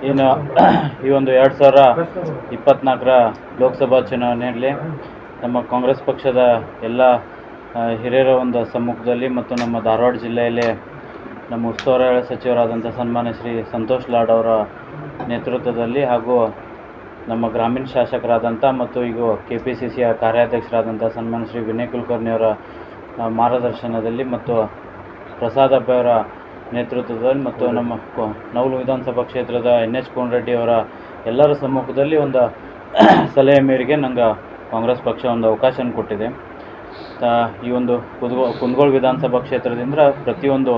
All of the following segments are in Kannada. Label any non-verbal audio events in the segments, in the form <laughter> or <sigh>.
ಏನು <clears throat> ಈ ಒಂದು ಎರಡು ಸಾವಿರ ಇಪ್ಪತ್ತ್ನಾಲ್ಕರ ಲೋಕಸಭಾ ಚುನಾವಣೆಯಲ್ಲಿ ನಮ್ಮ ಕಾಂಗ್ರೆಸ್ ಪಕ್ಷದ ಎಲ್ಲ ಹಿರಿಯರ ಒಂದು ಸಮ್ಮುಖದಲ್ಲಿ ಮತ್ತು ನಮ್ಮ ಧಾರವಾಡ ಜಿಲ್ಲೆಯಲ್ಲಿ ನಮ್ಮ ಉಸ್ತುವಾರಿ ಸಚಿವರಾದಂಥ ಸನ್ಮಾನ್ಯ ಶ್ರೀ ಸಂತೋಷ್ ಲಾಡ್ ಅವರ ನೇತೃತ್ವದಲ್ಲಿ ಹಾಗೂ ನಮ್ಮ ಗ್ರಾಮೀಣ ಶಾಸಕರಾದಂಥ ಮತ್ತು ಈಗ ಕೆ ಪಿ ಸಿ ಸಿಯ ಕಾರ್ಯಾಧ್ಯಕ್ಷರಾದಂಥ ಸನ್ಮಾನ್ಯ ಶ್ರೀ ವಿನಯ್ ಕುಲಕರ್ಣಿ ಅವರ ಮಾರ್ಗದರ್ಶನದಲ್ಲಿ ಮತ್ತು ಪ್ರಸಾದ್ ಅಬ್ಬೆ ಅವರ ನೇತೃತ್ವದಲ್ಲಿ ಮತ್ತು ನಮ್ಮ ಕೊ- ನವಲು ವಿಧಾನಸಭಾ ಕ್ಷೇತ್ರದ ಎನ್ ಎಚ್ ಕೋನರೆಡ್ಡಿ ಅವರ ಎಲ್ಲರ ಸಮ್ಮುಖದಲ್ಲಿ ಒಂದು <clears throat> ಸಲಹೆ ಮೇರೆಗೆ ನಂಗೆ ಕಾಂಗ್ರೆಸ್ ಪಕ್ಷ ಒಂದು ಅವಕಾಶನ ಕೊಟ್ಟಿದೆ. ಈ ಒಂದು ಕುದ್ಗೋ, ಕುಂದಗೋಳ ವಿಧಾನಸಭಾ ಕ್ಷೇತ್ರದಿಂದ ಪ್ರತಿಯೊಂದು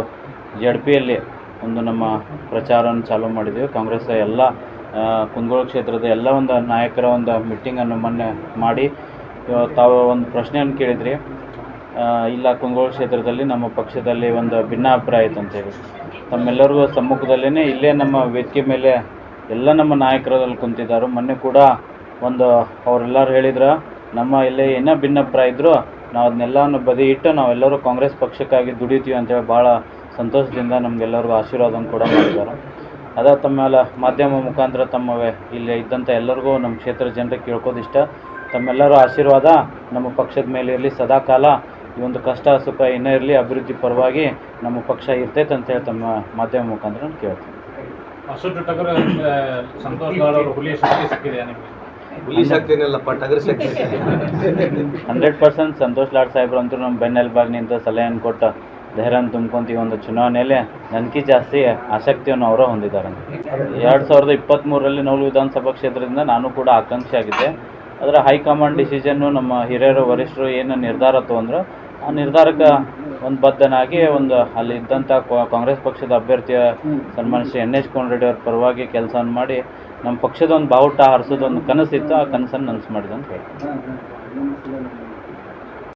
ಜಡ್ ಪಿಯಲ್ಲಿ ಒಂದು ನಮ್ಮ ಪ್ರಚಾರವನ್ನು ಚಾಲೂ ಮಾಡಿದ್ದೀವಿ ಕಾಂಗ್ರೆಸ್ ಎಲ್ಲ ಕುಂದಗೋಳ ಕ್ಷೇತ್ರದ ಎಲ್ಲ ಒಂದು ನಾಯಕರ ಒಂದು ಮೀಟಿಂಗನ್ನು ಮೊನ್ನೆ ಮಾಡಿ ತಾವು ಒಂದು ಪ್ರಶ್ನೆಯನ್ನು ಕೇಳಿದ್ರಿ. ಇಲ್ಲ ಕುಂದಗೋಳ ಕ್ಷೇತ್ರದಲ್ಲಿ ನಮ್ಮ ಪಕ್ಷದಲ್ಲಿ ಒಂದು ಭಿನ್ನಾಭಿಪ್ರಾಯ ಇತ್ತು ಅಂತೇಳಿ ತಮ್ಮೆಲ್ಲರಿಗೂ ಸಮ್ಮುಖದಲ್ಲೇ ಇಲ್ಲೇ ನಮ್ಮ ವೇದಿಕೆ ಮೇಲೆ ಎಲ್ಲ ನಮ್ಮ ನಾಯಕರಲ್ಲಿ ಕುಂತಿದ್ದಾರೆ. ಮೊನ್ನೆ ಕೂಡ ಒಂದು ಅವರೆಲ್ಲರೂ ಹೇಳಿದ್ರು, ನಮ್ಮ ಇಲ್ಲೇ ಏನೋ ಭಿನ್ನಾಭಿಪ್ರಾಯ ಇದ್ದರೂ ನಾವು ಅದನ್ನೆಲ್ಲವನ್ನು ಬದಿ ಇಟ್ಟು ನಾವೆಲ್ಲರೂ ಕಾಂಗ್ರೆಸ್ ಪಕ್ಷಕ್ಕಾಗಿ ದುಡಿತೀವಿ ಅಂತೇಳಿ ಭಾಳ ಸಂತೋಷದಿಂದ ನಮಗೆಲ್ಲರಿಗೂ ಆಶೀರ್ವಾದವನ್ನು ಕೂಡ ಮಾಡಿದ್ದಾರೆ. ಅದ ತಮ್ಮೆಲ್ಲ ಮಾಧ್ಯಮ ಮುಖಾಂತರ ತಮ್ಮ ಇಲ್ಲಿ ಇದ್ದಂಥ ಎಲ್ಲರಿಗೂ ನಮ್ಮ ಕ್ಷೇತ್ರ ಜನರಿಗೆ ಕೇಳ್ಕೋದಿಷ್ಟ. ತಮ್ಮೆಲ್ಲರ ಆಶೀರ್ವಾದ ನಮ್ಮ ಪಕ್ಷದ ಮೇಲೆ ಇರಲಿ. ಸದಾಕಾಲ ಈ ಒಂದು ಕಷ್ಟ ಸುಖ ಏನೇ ಇರಲಿ ಅಭಿವೃದ್ಧಿ ಪರವಾಗಿ ನಮ್ಮ ಪಕ್ಷ ಇರ್ತೈತೆ ಅಂತೇಳಿ ತಮ್ಮ ಮಾಧ್ಯಮ ಮುಖಾಂತರ ನಾನು ಕೇಳ್ತೀನಿ. ಹಂಡ್ರೆಡ್ ಪರ್ಸೆಂಟ್ ಸಂತೋಷ್ ಲಾಡ್ ಸಾಹೇಬ್ರು ಅಂತೂ ನಮ್ಮ ಬೆನ್ನೆಲುಬಾಗಿ ನಿಂತ ಸಲಹೆಯನ್ನು ಕೊಟ್ಟ ಧೈರ್ಯನ ತುಂಬ್ಕೊಂತ ಈ ಒಂದು ಚುನಾವಣೆಯಲ್ಲಿ ನನಗೆ ಜಾಸ್ತಿ ಆಸಕ್ತಿಯನ್ನು ಅವರು ಹೊಂದಿದ್ದಾರೆ. ಎರಡು ಸಾವಿರದ ಇಪ್ಪತ್ತ್ಮೂರರಲ್ಲಿ ನೌಲು ವಿಧಾನಸಭಾ ಕ್ಷೇತ್ರದಿಂದ ನಾನು ಕೂಡ ಆಕಾಂಕ್ಷಿ ಆಗಿದ್ದೆ ಅದರ ಹೈಕಮಾಂಡ್ ಡಿಸಿಷನ್ನು ನಮ್ಮ ಹಿರಿಯರು, ವರಿಷ್ಠರು ಏನು ನಿರ್ಧಾರ ತೊಗೊಂಡ್ರು, ಆ ನಿರ್ಧಾರಕ್ಕೆ ಒಂದು ಬದ್ಧನಾಗಿ ಒಂದು ಅಲ್ಲಿ ಇದ್ದಂಥ ಕಾಂಗ್ರೆಸ್ ಪಕ್ಷದ ಅಭ್ಯರ್ಥಿಯ ಸನ್ಮಾನ ಶ್ರೀ ಎನ್ ಎಚ್ ಅವ್ರ ಪರವಾಗಿ ಕೆಲಸವನ್ನು ಮಾಡಿ ನಮ್ಮ ಪಕ್ಷದ ಒಂದು ಬಾವುಟ ಹಾರಿಸೋದು ಒಂದು ಕನಸಿತ್ತು, ಆ ಕನಸನ್ನು ನನಸು ಮಾಡಿದೆ ಅಂತ ಹೇಳ್ತೀನಿ.